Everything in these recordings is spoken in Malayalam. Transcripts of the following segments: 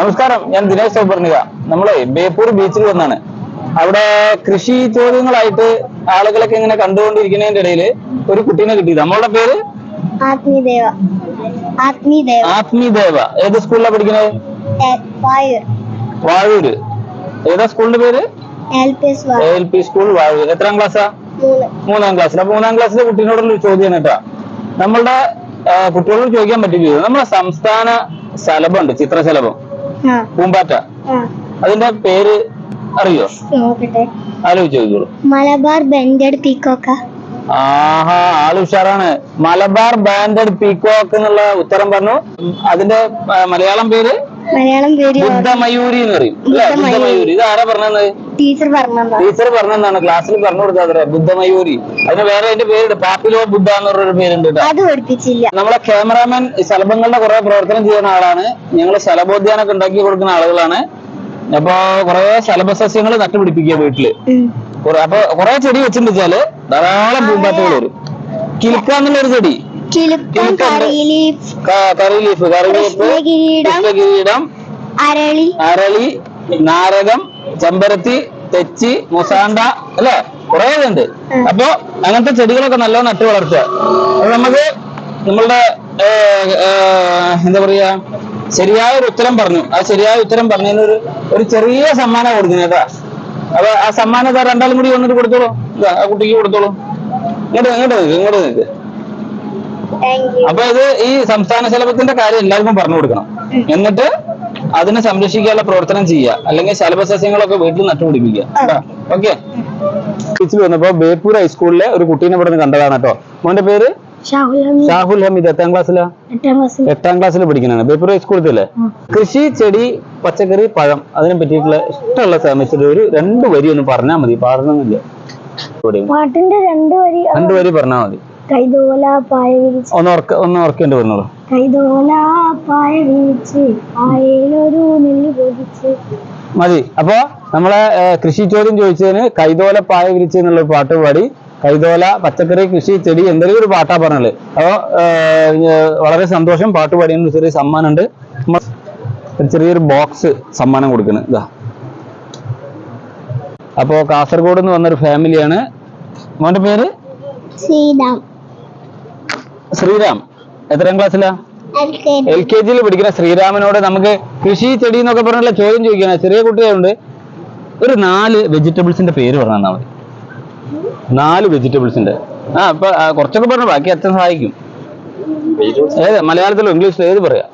നമസ്കാരം ഞാൻ ദിനേശ് സൗപർണിക നമ്മളെ ബേപ്പൂർ ബീച്ചിൽ വന്നാണ്. അവിടെ കൃഷി ചോദ്യങ്ങളായിട്ട് ആളുകളൊക്കെ ഇങ്ങനെ കണ്ടുകൊണ്ടിരിക്കുന്നതിന്റെ ഇടയിൽ ഒരു കുട്ടീനെ കിട്ടി നമ്മളുടെ പേര്? ആത്മീദേവ. ആത്മീദേവ. ആത്മദേവ. ഏത് സ്കൂളിലാണ് പഠിക്കുന്നത് വാഴൂര് ഏതാ സ്കൂളിന്റെ പേര്? L P school Vazhoor. എത്രാം ക്ലാസ്സാ? മൂന്ന്. മൂന്നാം ക്ലാസ്സിൽ. അപ്പൊ മൂന്നാം ക്ലാസ്സിലെ കുട്ടീനോടുള്ള ഒരു ചോദ്യമാണ് കേട്ടോ. നമ്മളുടെ കുട്ടികളോട് ചോദിക്കാൻ പറ്റില്ല നമ്മളെ സംസ്ഥാന ശലഭമുണ്ട് ചിത്രശലഭം. പൂമ്പാറ്റ. അതിന്റെ പേര് അറിയോ? നോക്കട്ടെ. ആലോചിച്ച് മലബാർ ബെൻഡഡ് പീക്കോക്ക. ആഹാ ആൾ ഉഷാറാണ്. മലബാർ ബാൻഡഡ് പീക്കോക്ക് എന്നുള്ള ഉത്തരം പറഞ്ഞു. അതിന്റെ മലയാളം പേര് മലയാളം പേര് ബുദ്ധമയൂരി എന്ന് പറയും. അല്ലെ? ബുദ്ധമയൂരി. ഇത് ആരാ പറഞ്ഞത്? ടീച്ചർ പറഞ്ഞു ടീച്ചർ പറഞ്ഞതാണ് ക്ലാസ്സിൽ പറഞ്ഞു കൊടുത്തത് ബുദ്ധമയൂരി അതിന് വേറെ അതിന്റെ പേരുണ്ട് പാപ്പിലോ ബുദ്ധ എന്ന് പറഞ്ഞൊരു പേരുണ്ട് അത് പഠിപ്പിച്ചില്ല. നമ്മളെ ക്യാമറാമാൻ ശലഭങ്ങളുടെ കുറെ പ്രവർത്തനം ചെയ്യുന്ന ആളാണ്. ഞങ്ങൾ ശലഭോദ്യാനൊക്കെ ഉണ്ടാക്കി കൊടുക്കുന്ന ആളുകളാണ്. അപ്പൊ കുറെ ശലഭസസ്യങ്ങൾ നട്ടുപിടിപ്പിക്കുക വീട്ടിൽ. അപ്പൊ കുറെ ചെടി വെച്ചിട്ടുണ്ട് വെച്ചാൽ ധാരാളം പൂമ്പാറ്റകൾ വരും. കിൽക്കാന്നുള്ള ഒരു ചെടി. കിലുക്കം കറിലീഫ് കറിലീഫ് കറിലീഫ് കൃഷ്ണകിരീടം അരളി അരളി നാരകം ചെമ്പരത്തി തെച്ചി മുസാണ്ട അല്ലെ? കുറേ ഉണ്ട്. അപ്പൊ അങ്ങനത്തെ ചെടികളൊക്കെ നല്ലോണം നട്ടു വളർത്തുക. അപ്പൊ നമുക്ക് നമ്മളുടെ എന്താ പറയാ ശരിയായ ഒരു ഉത്തരം പറഞ്ഞു. ആ ശരിയായ ഉത്തരം പറഞ്ഞതിന് ഒരു ഒരു ചെറിയ സമ്മാനം കൊടുക്കുന്നത് കേട്ടാ. അപ്പൊ ആ സമ്മാനം രണ്ടാളും കൂടി വന്നിട്ട് കൊടുത്തോളൂ. ആ കുട്ടിക്ക് കൊടുത്തോളൂ. ഇങ്ങോട്ട് ഇങ്ങോട്ട് നിൽക്ക് ഇങ്ങോട്ട് നിൽക്ക് അപ്പൊ ഇത് ഈ സംസ്ഥാന ശലഭത്തിന്റെ കാര്യം എല്ലാവർക്കും പറഞ്ഞു കൊടുക്കണം. എന്നിട്ട് അതിനെ സംരക്ഷിക്കാനുള്ള പ്രവർത്തനം ചെയ്യുക. അല്ലെങ്കിൽ സിലബസ് ശലഭസസ്യങ്ങളൊക്കെ വീട്ടിൽ നട്ടുപിടിപ്പിക്കുക ഓക്കെ ടീച്ചർ വന്നപ്പോ ബേപ്പൂർ ഹൈസ്കൂളിലെ ഒരു കുട്ടീനെ ഇവിടെ നിന്ന് കണ്ടതാണ് കേട്ടോ. മോന്റെ പേര്? ഷാഹുൽ ഹമീദ്. എട്ടാം ക്ലാസ്സിലാ? എട്ടാം ക്ലാസ്സിൽ. പഠിക്കുന്നതാണ് ബേപ്പൂർ ഹൈസ്കൂളിലെ കൃഷി ചെടി പച്ചക്കറി പഴം അതിനെ പറ്റിയിട്ടുള്ള ഇഷ്ടമുള്ള സമയത്ത് ഒരു രണ്ട് വരി ഒന്ന് പറഞ്ഞാൽ മതി. പാടണമെന്നില്ല രണ്ടു പാട്ടിന്റെ രണ്ട് വരി രണ്ട് വരി പറഞ്ഞാൽ മതി. കൈതോല പായ വിരിച്ച്. ഒന്ന് ഒന്ന് കൈതോല പായ വിരിച്ച് പായയിലൊരു നെല്ല് പൊതിച്ച്. മതി. അപ്പൊ നമ്മളെ കൃഷി ചോദ്യം ചോദിച്ചതിന് കൈതോല പായ വിരിച്ച് എന്നുള്ള പാട്ട് പാടി. കൈതോല പച്ചക്കറി കൃഷി ചെടി എന്തെങ്കിലും ഒരു പാട്ടാ പറഞ്ഞത് അപ്പൊ ഏർ, ഏർ, വളരെ സന്തോഷം പാട്ട് പാടിയതിന് ചെറിയ സമ്മാനം ഉണ്ട് ഒരു ചെറിയൊരു ബോക്സ് സമ്മാനം കൊടുക്കുന്നത് ഇതാ അപ്പോ കാസർഗോഡ് നിന്ന് വന്നൊരു ഫാമിലിയാണ്. മോന്റെ പേര്? ശ്രീരാം. ശ്രീരാം എത്രാം ക്ലാസ്സിലാ എൽ കെ ജിയിൽ പഠിക്കുന്ന ശ്രീരാമനോട് നമുക്ക് കൃഷി ചെടി എന്നൊക്കെ പറഞ്ഞുള്ള ചോദ്യം ചോദിക്കാൻ ചെറിയ കുട്ടികളുണ്ട്. ഒരു നാല് വെജിറ്റബിൾസിന്റെ പേര് പറഞ്ഞാൽ മതി. നാല് വെജിറ്റബിൾസിന്റെ. ആ ഇപ്പൊ കുറച്ചൊക്കെ പറഞ്ഞു ബാക്കി അച്ഛൻ സഹായിക്കും. ഏത്? മലയാളത്തിലോ ഇംഗ്ലീഷിലോ ഏത് പറയാ?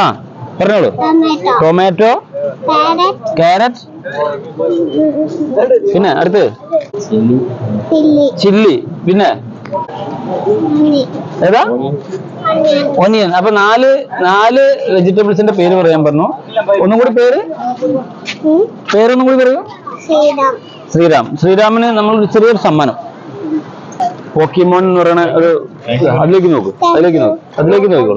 ആ പറഞ്ഞോളൂ. ടൊമാറ്റോ കാരറ്റ് ക്യാരറ്റ് പിന്നെ അടുത്ത്? ചില്ലി പിന്നെ ഏതാ? ഒനിയൻ അപ്പൊ നാല് നാല് വെജിറ്റബിൾസിന്റെ പേര് പറയാൻ പറഞ്ഞു. ഒന്നും കൂടി പേര്. പേരൊന്നും കൂടി പറയൂ. ശ്രീരാം. ശ്രീരാമിന് നമ്മൾ ചെറിയൊരു സമ്മാനം. പോക്കിമോൺ എന്ന് പറയുന്ന ഒരു അതിലേക്ക് നോക്കൂ. അതിലേക്ക് നോക്കൂ. അതിലേക്ക് നോക്കൂ.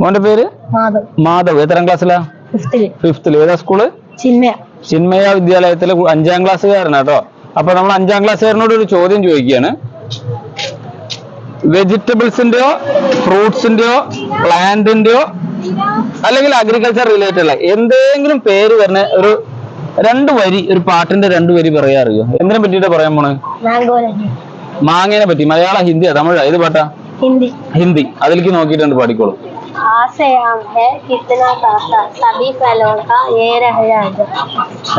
മോന്റെ പേര്? മാധവ്. മാധവ്. എത്രാം ക്ലാസ്സിലാ? ഫിഫ്തിൽ ഫിഫ്തിൽ ഏതാ സ്കൂൾ? ചിന്മയ. ചിന്മയ വിദ്യാലയത്തിലെ അഞ്ചാം ക്ലാസ്സുകാരനാ കേട്ടോ അപ്പൊ നമ്മൾ അഞ്ചാം ക്ലാസ്സുകാരനോട് ഒരു ചോദ്യം ചോദിക്കുകയാണ്. വെജിറ്റബിൾസിന്റെയോ ഫ്രൂട്ട്സിന്റെയോ പ്ലാന്റിന്റെയോ അല്ലെങ്കിൽ അഗ്രികൾച്ചർ റിലേറ്റഡ് ഉള്ള എന്തെങ്കിലും പേര് വരുന്ന ഒരു രണ്ട് വരി ഒരു പാട്ടിന്റെ രണ്ട് വരി പറയാ അറിയോ? എന്തിനെ പറ്റിട്ട് പറയാൻ പോണ്? മാങ്ങനെ മാങ്ങേനെ പറ്റി. മലയാളം ഹിന്ദിയാ? തമിഴാ? ഏത് പാട്ടാ? ഹിന്ദി. ഹിന്ദി. അതിലേക്ക് നോക്കിയിട്ടുണ്ട് പാടിക്കോളൂ.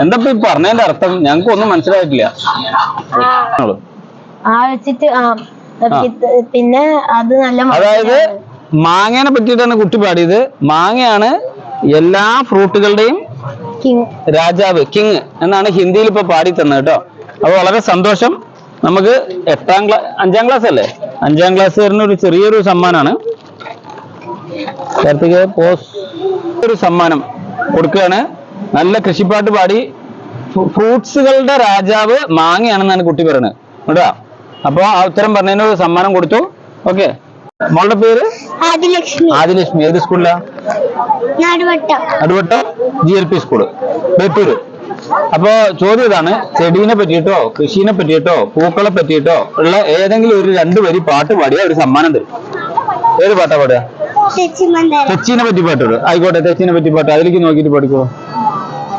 എന്താ പറഞ്ഞതിന്റെ അർത്ഥം? ഞങ്ങൾക്ക് ഒന്നും മനസ്സിലായിട്ടില്ല. ആ. വെച്ചിട്ട് പിന്നെ അത് നല്ല അതായത് മാങ്ങനെ പറ്റിയിട്ടാണ് കുട്ടി പാടിയത്. മാങ്ങയാണ് എല്ലാ ഫ്രൂട്ടുകളുടെയും രാജാവ് കിങ് എന്നാണ് ഹിന്ദിയിൽ ഇപ്പൊ പാടി തന്നത് കേട്ടോ. അത് വളരെ സന്തോഷം. നമുക്ക് എട്ടാം ക്ലാ അഞ്ചാം ക്ലാസ് അല്ലേ അഞ്ചാം ക്ലാസ് വരുന്ന ഒരു ചെറിയൊരു സമ്മാനമാണ് കാർത്തിക പോസ്. ഒരു സമ്മാനം കൊടുക്കുകയാണ്. നല്ല കൃഷിപ്പാട്ട് പാടി ഫ്രൂ- ഫ്രൂട്ട്സുകളുടെ രാജാവ് മാങ്ങയാണെന്നാണ് കുട്ടി പറയുന്നത്. കേട്ടോ? അപ്പൊ ആ ഉത്തരം പറഞ്ഞതിന് ഒരു സമ്മാനം കൊടുത്തു. ഓക്കെ. മോളുടെ പേര്? ആദിലക്ഷ്മി. ആദിലക്ഷ്മി. ഏത് സ്കൂളിലാ? Naduvattam. Naduvattam? G L P school. Beypore. അപ്പോ ചോദ്യം ഇതാണ്. ചെടീനെ പറ്റിയിട്ടോ കൃഷിനെ പറ്റിയിട്ടോ പൂക്കളെ പറ്റിയിട്ടോ ഉള്ള ഏതെങ്കിലും ഒരു രണ്ടു വരി പാട്ട് പാടിയാൽ ഒരു സമ്മാനം തരും. ഏത് പാട്ടാ പാടുക? തെച്ചീനെ പറ്റി പാട്ടോട്. ആയിക്കോട്ടെ തെച്ചിനെ പറ്റി പാട്ട്. അതിലേക്ക് നോക്കിട്ട് പഠിക്കോ.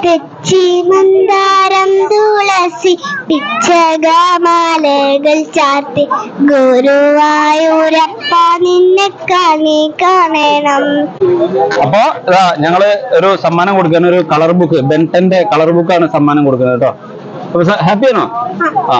തെച്ചിമന്ദാരം തുളസി പിച്ചകമാലകൾ ചാർത്തി ഗുരുവായൂരപ്പ നിന്നെ കണി കാണണം. അപ്പൊ ഞങ്ങൾ ഒരു സമ്മാനം കൊടുക്കാൻ ഒരു കളർ ബുക്ക് ബെന്റന്റെ കളർ ബുക്കാണ് സമ്മാനം കൊടുക്കുന്നത് കേട്ടോ. ഹാപ്പി ആണോ? ആ.